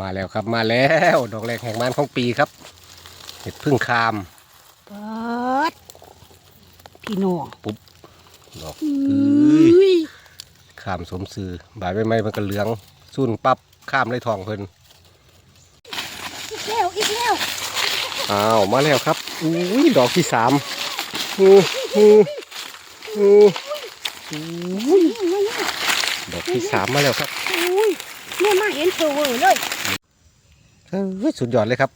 มาแล้วครับมาแล้วดอกแรกแห่งบ้านของปีครับเห็ดพึ่งคามเปิดพี่น้องดอกอเอ้้ยยคามสมซื่อใบใบไม้มันก็เหลืองสุ่นปั๊บข้ามเลยทองเพิ่นอีกแล้วอีกแล้วอ้าวมาแล้วครับอุ้ยดอกที่สามอืออืออืออุ้ยดอกที่สามมาแล้วครับอุ้ยเนี่ยมาเห็นเธอเวอร์เลยเฮ้ย สุดยอดเลยครับ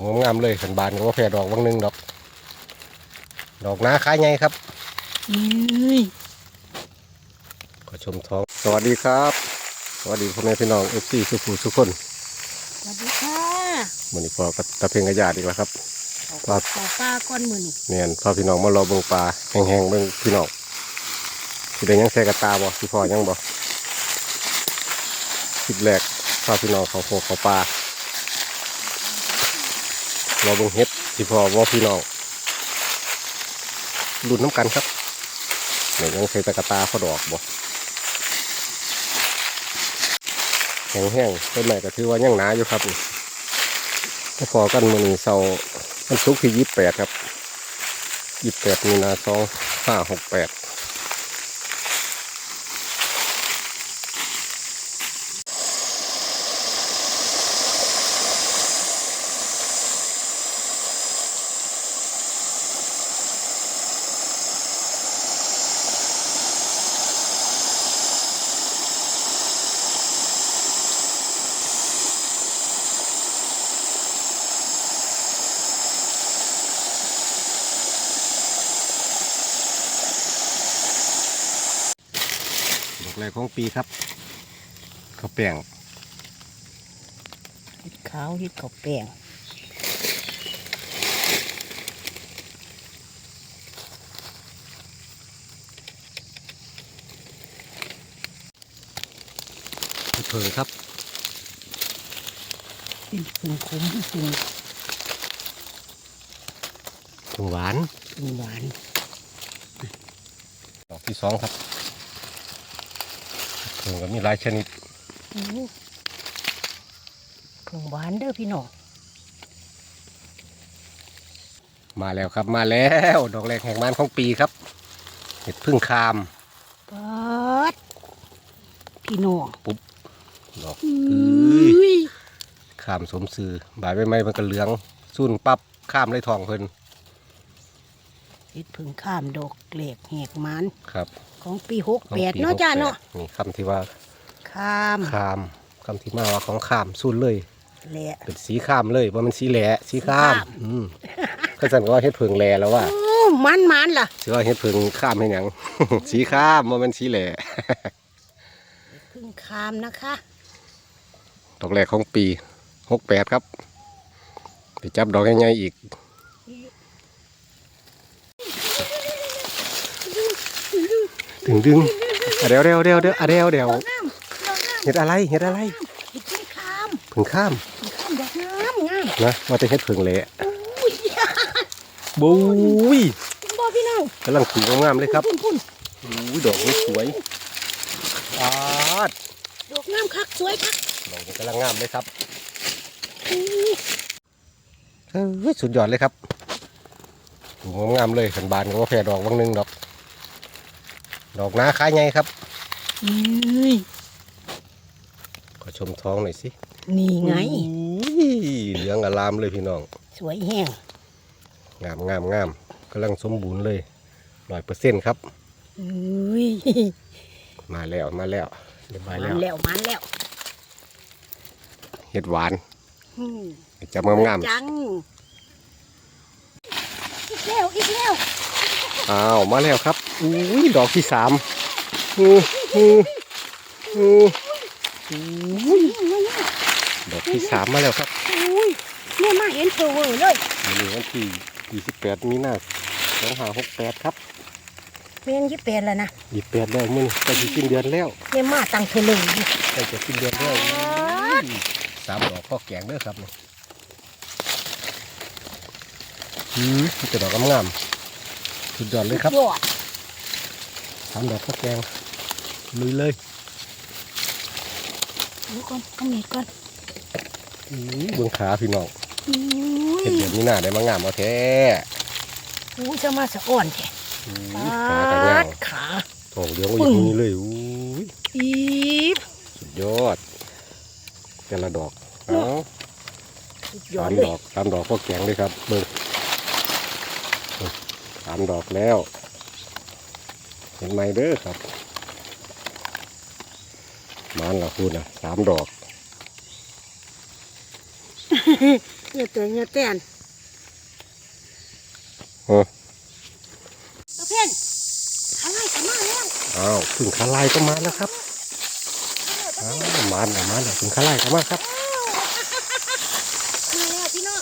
งามงามๆเลยขันบานก็ว่าแพรดอกวังหนึงดอก ดอกนาคายไงครับอุ้ยขอชมท้อง สวัสดีครับ สวัสดีพ่อแม่พี่น้องเอฟซีสุขุสุกคน สวัสดีค่ะมันนี้พอกับตะเพงกระยาดอีกแล้วครับปลาปลาปลาก้อนมือนี่เนียนพ่อพี่น้องมารอเบิ่งปลาแห้งๆเบิ่งพี่น้องสิได้ยังใส่กระตาบ่พี่พ่อยังบ่คลิปแรก พ่อพี่น้องเขาโคเขาปลารอเบิ่งเฮ็ดพี่พอว่าพี่น้องรุ่นน้ำกันครับเดี๋ยวยังใส่ตะกตาเขาดอกบ่แห้งๆต้นใหม่ก็ถือว่ายังหนาอยู่ครับนี่ก็พอกันมือนี้เสาร์มันสุกที่ยี่สิบแปดครับยี่สิบแปดมีนาสองห้าหกแปด รกของปีครับข้าวแป้งเห็ดขาวเห็ดข้าวแป้งเพิงครับเป็นผึ่งคุ้มผึ่งเพิงหวานผึ่งหวานดอกที่สองครับ เพิงก็มีหลายชนิดอู้ผึ่งหวานเด้อพี่น้องมาแล้วครับมาแล้วดอกแรกแห่งบ้านของปีครับเห็ดพึ่งคามเปิดพี่น้องดอกอเอ้้ยยคามสมซื่อใบใบไม้มันก็เหลืองสุ่นปั๊บข้ามเลยทองเพิ่นเห็ดผึ่งข้ามดอกเหล็กแหกมันครับ ของปีหกของแปดปีเนาะจ้า68เนาะนี่คำที่ว่าข้ามคามคำที่มาว่าของข้ามสุ่นเลยแหละเป็นสีข้ามเลยว่ามันสีแหล่สีข้ามสีข้ามอืมก็สั่นก็ว่าเฮ็ดเพิงแหล่แล้วว่าโอ้มันมันล่ะสิว่าเฮ็ดเพิงข้ามให้หยังสีข้ามว่ามันสีแหล่พึ่งคามนะคะดอกแรกของปีหกแปดครับไปจับดอกใหญ่ๆอีก ดึงดึงอะเดี๋ยวเดี๋ยวเดี๋ยวเดี๋ยวอะเดี๋ยวเดี๋ยวดอกงามดอกงามเฮ็ดอะไรเฮ็ดอะไรเห็ดพึ่งคามเพิงข้ามพึ่งคามดอกงามงามนะว่าจะเฮ็ดเพิงแหล่อุ้ยบุ้ยบ่พี่น้องกำลังถูงามๆเลยครับพุ่นพุ่นอุ้ยดอกนี้สวยอาดดอกงามคักสวยคักดอกนี้กำลังงามเลยครับอุ้ยเอ้ยสุดยอดเลยครับถูงามๆเลยขันบานก็ว่าแพรดอกวังหนึงดอก ดอกนาคายไงครับอุ้ยขอชมท้องหน่อยสิ นี่ไง อุ้ยเหลืองอลามเลยพี่น้อง สวยแห้ง งามงามงามกำลังสมบูรณ์เลยร้อยเปอร์เซ็นต์ครับอุ้ยมาแล้วมาแล้วเรียบร้อยมัแล้นวแล้วมันแล้วเห็ดหวานอืมจับงามงามจังอีกแล้วอีกแล้วๆ อ้าวมาแล้วครับอุ้ยดอกที่สามอืออืออืออุ้ยดอกที่สามมาแล้วครับอุ้ยเนี่ยมาเห็นเธอเวอร์เลยวันนี้วันที่ยี่สิบแปดมีนาสองห้าหกแปดครับเพียงยี่เป็นแล้วนะยี่สิบแปดแล้วมึงใกล้จะสิ้นเดือนแล้วเนี่ยมาตั้งเธอเลยอยู่ใกล้จะสิ้นเดือนแล้วอุ้ยสามดอกข้อแกงเด้อครับนี่อืมมีแต่ดอกงามๆ สุดยอดเลยครับยอดสามดอกข้าวแกงลุยเลยดูก่อนเอามีดก่อนอื้อเบื้องขาพี่น้องอุ้เห็ดยเดือนนี้หน้าได้มางามเอาแท้อู้จะมาสะอ่อนแกอื้อปขาากันย่างดขาทองเหลี้ยงไว้อยู่นี่เลยอุ้ยอีบสุดยอด แต่ละดอก เอ้าสุดยอสาดมเลดยอกสามดอกพวกแกงเลยครับเบิ่ง สามดอกแล้ว เห็นไหมเด้อครับมันละคุณนะสามดอกเงี้ยแต่เงี้ยแต่นเอ้อตะเพียนอะไรกันมาแล้วอ้าวถึงขาลายก็มาแล้วครับอ้าวมันละมันละถึงขาลายก็มาครับมาแล้วพี่น้อง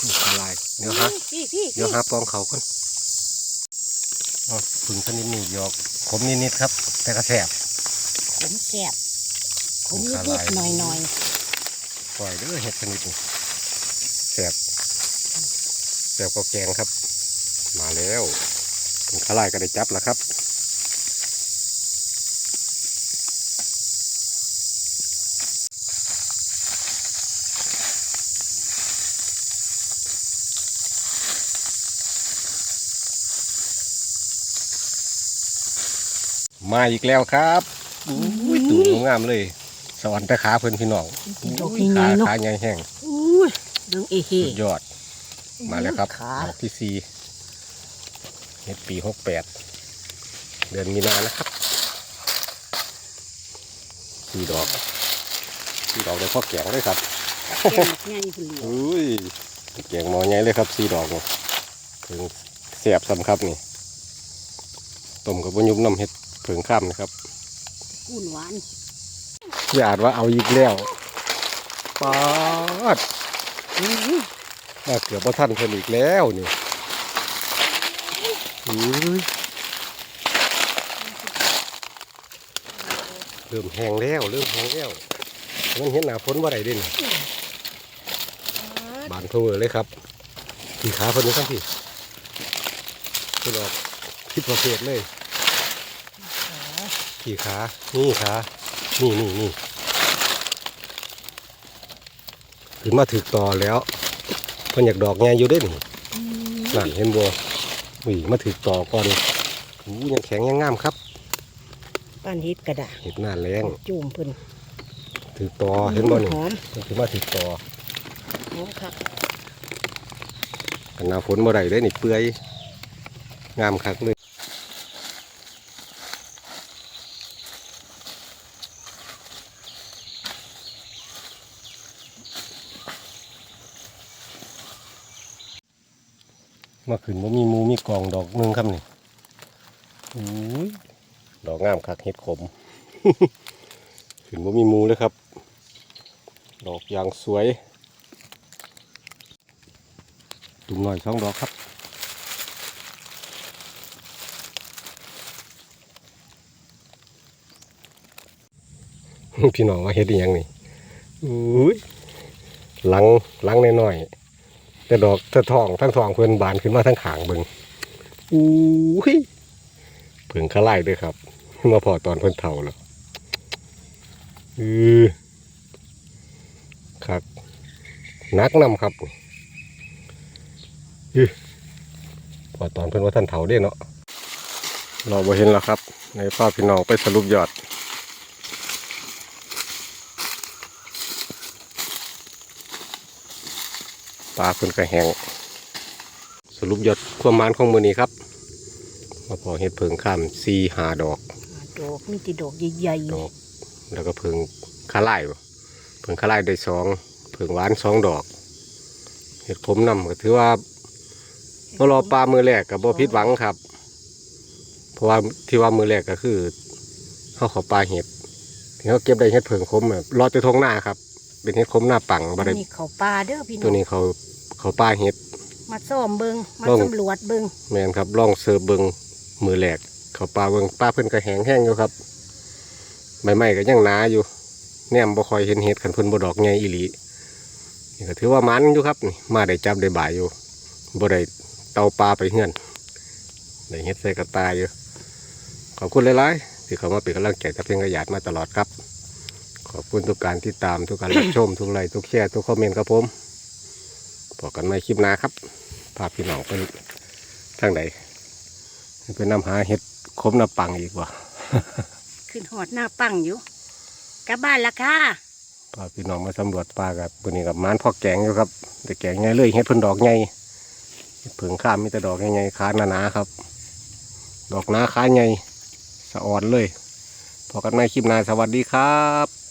ถึงขาลายเดี๋ยวฮะพี่พี่เดี๋ยวหาปองเขาก่อนอ๋อ ผึ่งชนิดนี้หยอกขมนิดๆครับ แต่กระแสบผมแสบผมขานิลาดยๆหน่อยหน่อยปล่อยเด้อเห็ดชนิดนี้แสบแสบก็แกงครับ มาแล้วถึงขาลายก็ได้จับแล้วครับ มาอีกแล้วครับอุ้ยตูดงามเลย สวรรค์ตะขาเพิ่นพี่น้องๆดอกอุ้ยใหญ่ขาๆเนาะขาใหญ่แห้งอุ้ยเดึงเอเฮสุดยอด มาแล้วครับขาดอกที่สี่เฮ็ดปีหกแปดเดือนมีนานะครับสี่ดอกสี่ดอกได้พ่อแกงเลยครับแก้มใหญ่เปลี่ยวอุ้ยแกงหมอใหญ่เลยครับสี่ดอกนี่ถึงเสียบซ้ำครับนี่ต้มกับบุญยุบน้ำเห็ด เผิงข้ามนะครับกุ่นหวานญาติว่าเอาอีกแล้วปาดอื้อน่าเกือบว่าท่านเพิ่นอีกแล้วนี่อื้อเริ่มแห้งแล้วเริ่มแห้งแล้วงั้นเห็นหนาพ้นว่าไรเด่นบานเพอเลยครับขี่ขาเพิ่นนี่ครับพี่เพิ่นออกผิดประเภทเลย ขี่ขา นี่ขา นี่นี่นี่ขึ้นมาถึกต่อแล้วเพิ่นอยากดอกไงอยู่เด้นี่นั่นเห็นบัววิ่มาถึกต่อก่อนอู้ยังแข็งยังงามครับป้านเฮ็ดกระดาษเห็ดหน้าแรงจุ่มเพิ่นถึกต่อเห็นบ่นี่หอมมันขึ้นมาถึกต่อหอมค่ะกันหน้าฝนบ่ได้เลยนี่เปื่อยงามคักเลย มาขึ้นว่ามีหมูมีกองดอกหนึงครับนี่อุ้ยดอกงามคักเห็ดขม ขึ้นว่ามีหมูเลยครับ ดอกยางสวยตุ่มหน่อยสองดอกครับพี่น้องว่าเฮ็ดอหยังนี่อุ้ยหลังหลังน้อยๆ แต่ดอกแต่ทองทั้งทองเพิ่นบานขึ้นมาทั้งขางเบิงอุ้ยเพิ่งขะไล่ด้วยครับมาพอตอนเพิ่นเฒ่าแล้วอือครับนักนำครับพอตอนเพิ่นว่าท่านเถาเด้เนาะเราบ่เห็นแล้วครับในภาพพี่น้องไปสรุปยอด ปลาเพิ่นกระแหงสรุปยอดความหมานของมือนี้ครับ มาพอเห็ดเพิงข้ามสี่หาดอก ดอกมีแติดอกใหญ่ดอกแล้วก็เพิงขาไล่บ่เพิงขาไล่ได้สองเพิงหวานสองดอก เห็ดขมนำก็ถือว่ามารอปลามือแรกกับบ่ผิดหวังครับ เพราะว่าที่ว่ามือแรกก็คือเขาเขาปลาเห็ดที่เขาเก็บได้เห็ดเผิงคมแบบรอจะทงหน้าครับ เป็นเห็ดคมหน้าปังๆบ่ได้นี่เขาปลาเด้อพี่น้ตัวองนี้เขาเขาปลาเห็ด มาซ่อมเบิงมาลองสำรวจเบิงแมนครับล่องเสือเบิงมือแรกเขาปลาเบิงปลาเพิ่นก็แห้งแห้งอยู่ครับ ใบไม้ก็ยังหนาอยู่แนมบ่คอยเห็นเห็ดขันเพิ่นบ่ดอกไงอีหลีนี่ก็ถือว่ามันอยู่ครับนี่มาได้จับได้บ่ายอยู่บ่ได้เตาปลาไปเฮือนได้เห็ดใส่กระตายอยู่ขอบคุณหลายๆที่เขามาเป็นกำลังใจกับเพียงกระยาดมาตลอดครับ ขขอบคุณทุกการติดตามทุกการรับชม ทุกไลค์ทุกแชร์ทุกคอมเมนต์ครับผมพบกันใหม่คลิปหน้าครับพาพี่น้องไปทางไหนไปนำหาเห็ดคมน้ำปังอีกว่าขึ้นหอดหน้าปังอยู่กลับบ้านละค่ะพาพี่น้องมาสำรวจป่ากับวันนี้กับมานพอกแกงอยู่ครับ แต่แกงใหญ่เลยเห็ดเพิ่นดอกใหญ่เห็ดเผิงข้ามมีแต่ดอกใหญ่ๆขาหนาๆครับ ดอกหนาขาใหญ่สะอ่อนเลยพอกันใหม่คลิปหน้าสวัสดีครับ